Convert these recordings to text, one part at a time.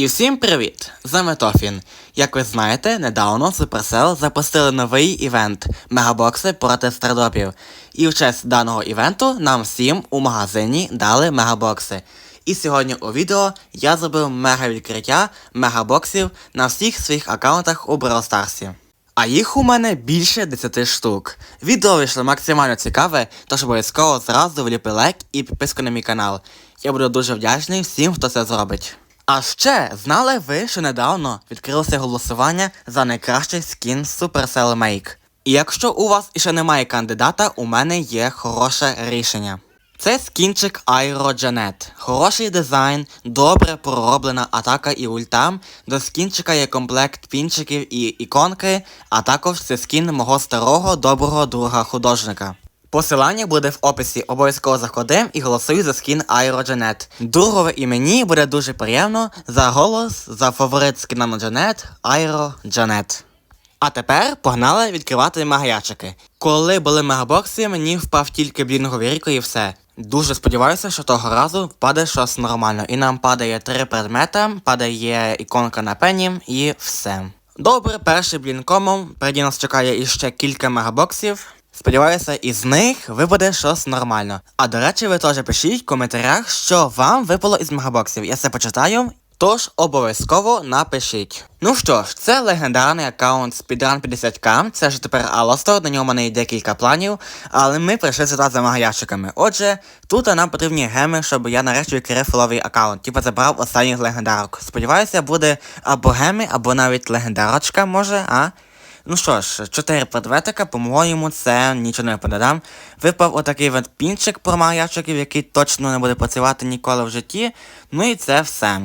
І всім привіт! З вами Тофін. Як ви знаєте, недавно Supercell запустили новий івент Мегабокси проти стардопів. І в честь даного івенту нам всім у магазині дали мегабокси. І сьогодні у відео я зробив мега відкриття мегабоксів на всіх своїх аккаунтах у Brawl Stars. А їх у мене більше 10 штук. Відео вийшло максимально цікаве, тож обов'язково зразу вліпи лайк і підписку на мій канал. Я буду дуже вдячний всім, хто це зробить. А ще знали ви, що недавно відкрилося голосування за найкращий скін Supercell Make. І якщо у вас іще немає кандидата, у мене є хороше рішення. Це скінчик Aerogenet. Хороший дизайн, добре пророблена атака і ультам. До скінчика є комплект пінчиків і іконки, а також це скін мого старого доброго друга художника. Посилання буде в описі, обов'язково заходи і голосуй за скін Aerogenet. Другове і мені буде дуже приємно за голос за фаворит скіна на Джанет Aerogenet. А тепер погнали відкривати мегаячики. Коли були мегабокси, мені впав тільки блінговий ріко і все. Дуже сподіваюся, що того разу впаде щось нормально. І нам падає три предмета, падає іконка на пені і все. Добре, перший блінкомом. Переді нас чекає іще кілька мегабоксів. Сподіваюся, із них випаде щось нормально. А до речі, ви теж пишіть в коментарях, що вам випало із мегабоксів. Я це почитаю. Тож обов'язково напишіть. Ну що ж, це легендарний аккаунт Speedrun 50к. Це ж тепер Алостор, на ньому в мене є декілька планів, але ми прийшли сюди за магаящиками. Отже, тут нам потрібні геми, щоб я нарешті відкрив фуловий аккаунт. Типа забрав останніх легендарок. Сподіваюся, буде або геми, або навіть легендарочка, може, а? Ну що ж, 4 предметика, по-моєму, це нічого не подадам. Випав отакий от пінчик про маячиків, який точно не буде працювати ніколи в житті. Ну і це все.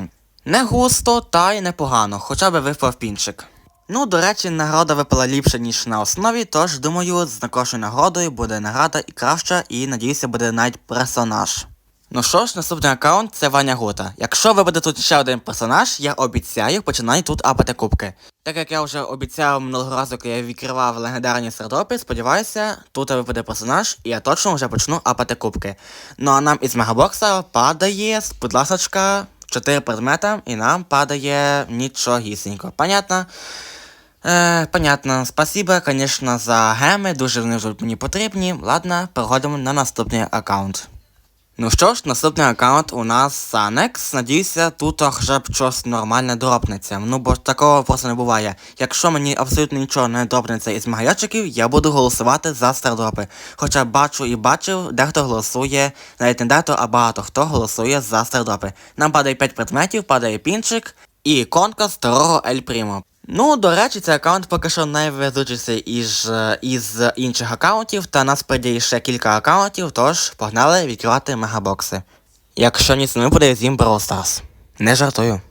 Не густо, та й непогано, хоча б випав пінчик. Ну, до речі, нагорода випала ліпше, ніж на основі, тож думаю, з такою нагородою буде награда і краща, і надіюся, буде навіть персонаж. Ну що ж, наступний аккаунт це Ваня Гута. Якщо випаде тут ще один персонаж, я обіцяю, починаю тут апати кубки. Так як я вже обіцяв минулого разу, коли я відкривав легендарні сердопи, сподіваюся, тут випаде персонаж, і я точно вже почну апати кубки. Ну а нам із мегабокса падає, будь ласочка, 4 предмета, і нам падає нічогісінько. Понятно? Е, понятно. Спасибо, конечно, за геми, дуже вони мені потрібні. Ладно, переходимо на наступний аккаунт. Ну що ж, наступний аккаунт у нас Sanex. Надіюся, тут хоча б щось нормальне дропнеться. Ну бо такого просто не буває. Якщо мені абсолютно нічого не дропнеться із магайочиків, я буду голосувати за стардропи. Хоча бачу і бачив, дехто голосує, навіть не дехто, а багато хто голосує за стардропи. Нам падає 5 предметів, падає пінчик і іконка старого Ель Прімо. Ну, до речі, цей аккаунт поки що найвезучіший із, із інших аккаунтів, та нас прийде ще кілька аккаунтів, тож погнали відкривати мегабокси. Якщо ніц не випаде, з'їм Brawl Stars. Не жартую.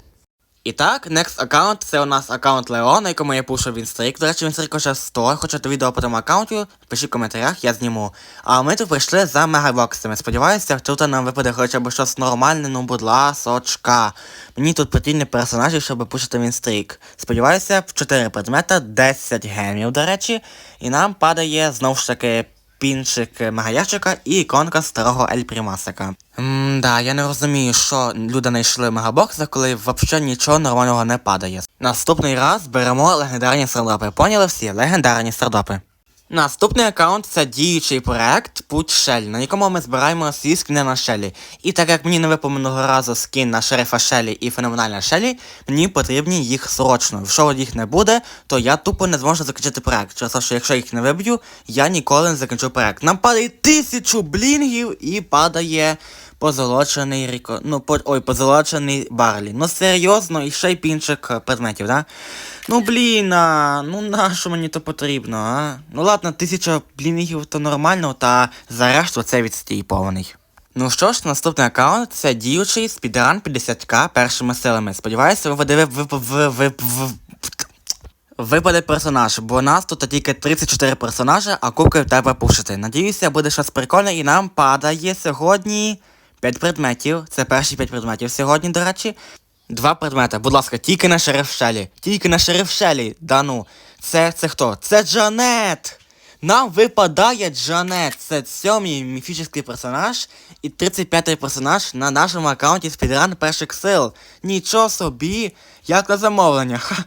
І так, next аккаунт це у нас аккаунт Лео, якому я пушу Вінстрік. До речі, Вінстрік вже 100. Хочете відео по тому аккаунту, пишіть в коментарях, я зніму. А ми тут прийшли за мегабоксами. Сподіваюся, тут нам випаде хоча б щось нормальне, ну будь ласочка. Мені тут потрібні персонажі, щоб пушити Вінстрік. Сподіваюся, в 4 предмета, 10 гемів, до речі. І нам падає знову ж таки пінчик мегаящика і іконка старого Ель Примасика. Ммм, да, я не розумію, що люди знайшли в мегабоксах, коли взагалі нічого нормального не падає. Наступний раз беремо легендарні стардопи. Поняли всі? Легендарні стардопи. Наступний аккаунт це діючий проект Путь Шель, на якому ми збираємо свій скіни на Шелі. І так як мені не випав минулого разу скін на шерифа Шелі і феноменальна Шелі, мені потрібні їх срочно. Якщо їх не буде, то я тупо не зможу закінчити проект. Через те, що якщо їх не виб'ю, я ніколи не закінчу проект. Нам падає тисячу блінгів і падає позолочений ріко. Ну, по... ой, позолочений барлі. Ну серйозно, і ще й пінчик е, предметів, да? Ну блін, а, ну нащо мені то потрібно, а? Ну ладно, тисяча блінгів то нормально, та за решту це відстій повний. Ну що ж, наступний аккаунт це діючий спідран 50к першими силами. Сподіваюся, ви, ви, ви, ви, ви, Випаде персонаж, бо у нас тут тільки 34 персонажі, а кубки в тебе пушити. Надіюся, буде щось прикольне і нам падає сьогодні 5 предметів. Це перші 5 предметів сьогодні, до речі. Два предмети, будь ласка, тільки на шериф Шелі. Тільки на шериф Шелі. Да ну. Це це хто? Це Джанет! Нам випадає Джанет, це сьомий міфічний персонаж і 35-й персонаж на нашому аккаунті Speedrun перших сил. Нічого собі, як на замовлення. Ха.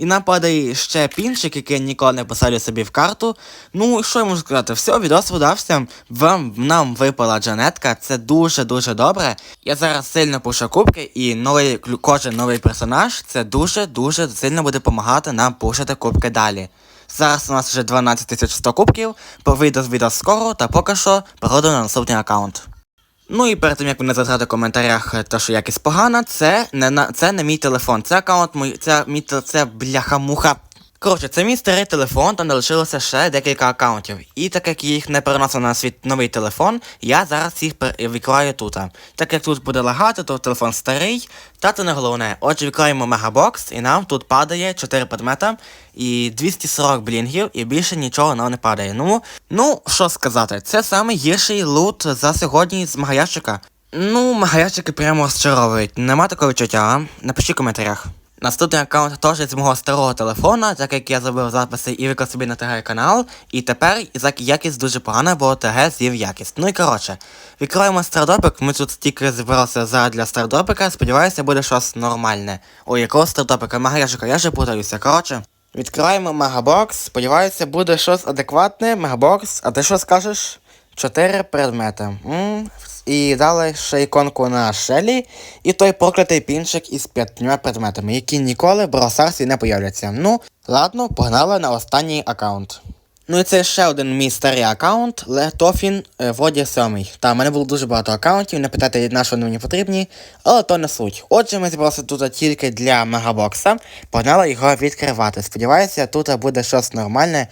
І нам падає ще пінчик, який ніколи не поставлю собі в карту. Ну, що я можу сказати? Все, відос видався. Вам нам випала Джанетка. Це дуже-дуже добре. Я зараз сильно пушу кубки, і новий кожен новий персонаж це дуже-дуже сильно буде допомагати нам пушити кубки далі. Зараз у нас вже 12 100 кубків, по вийде з відео скоро, та поки що переходимо на наступний аккаунт. Ну і перед тим як мене згадати в коментарях то те, що якість погана, це не на це не мій телефон. Це аккаунт мій, це мій це бляха-муха. Коротше, це мій старий телефон, там не лишилося ще декілька аккаунтів. І так як їх не переносив на свій новий телефон, я зараз їх відкриваю тут. Так як тут буде лагати, то телефон старий, та це не головне. Отже, відкриваємо мегабокс, і нам тут падає 4 предмета і 240 блінгів, і більше нічого нам не падає. Ну, ну, що сказати, це саме гірший лут за сьогодні з магаящика. Ну, магаящики прямо розчаровують. Нема такого відчуття, а? Напишіть в коментарях. Наступний аккаунт теж з мого старого телефона, так як я зробив записи і виклав собі на ТГ канал. І тепер якість дуже погана, бо ТГ з'їв якість. Ну і коротше, відкриваємо стардопик. Ми тут тільки зібралися зараз для стардопика. Сподіваюся, буде щось нормальне. Ой, якого стардопика? Мегаяшика, я вже путаюся. Коротше. Відкриваємо мегабокс. Сподіваюся, буде щось адекватне. Мегабокс, а ти що скажеш? Чотири предмети. м І далі ще іконку на шелі, і той проклятий пінчик із п'ятьма предметами, які ніколи в Бросарсі не появляться. Ну, ладно, погнали на останній аккаунт. Ну і це ще один мій старий аккаунт, Летофін е, вроді сьомий. Та, в мене було дуже багато аккаунтів, не питайте, на що вони мені потрібні, але то не суть. Отже, ми зібралися тут тільки для мегабокса. Погнали його відкривати. Сподіваюся, тут буде щось нормальне.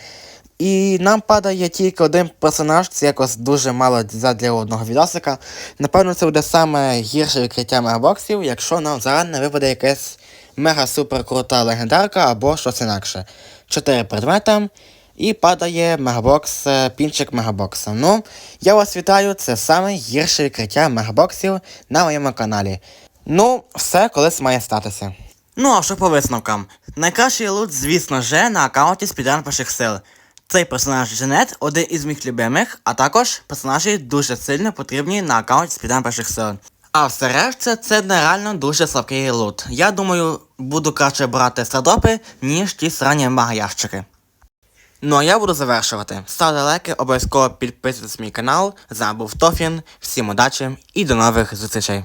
І нам падає тільки один персонаж, це якось дуже мало для одного відосика. Напевно, це буде саме гірше відкриття мегабоксів, якщо нам зараз не випаде якась мега-супер крута легендарка або щось інакше. Чотири предмета. І падає мегабокс, е, пінчик мегабокса. Ну, я вас вітаю, це саме гірше відкриття мегабоксів на моєму каналі. Ну, все колись має статися. Ну а що по висновкам? Найкращий лут, звісно же, на аккаунті Спідан перших сил. Цей персонаж Женет один із моїх любимих, а також персонажі дуже сильно потрібні на аккаунті Спідан перших сил. А все решта це нереально дуже слабкий лут. Я думаю, буду краще брати стардопи, ніж ті срані магаящики. Ну а я буду завершувати. Ставте лайки, обов'язково підписуйтесь на мій канал. З вами був Тофін. Всім удачі і до нових зустрічей.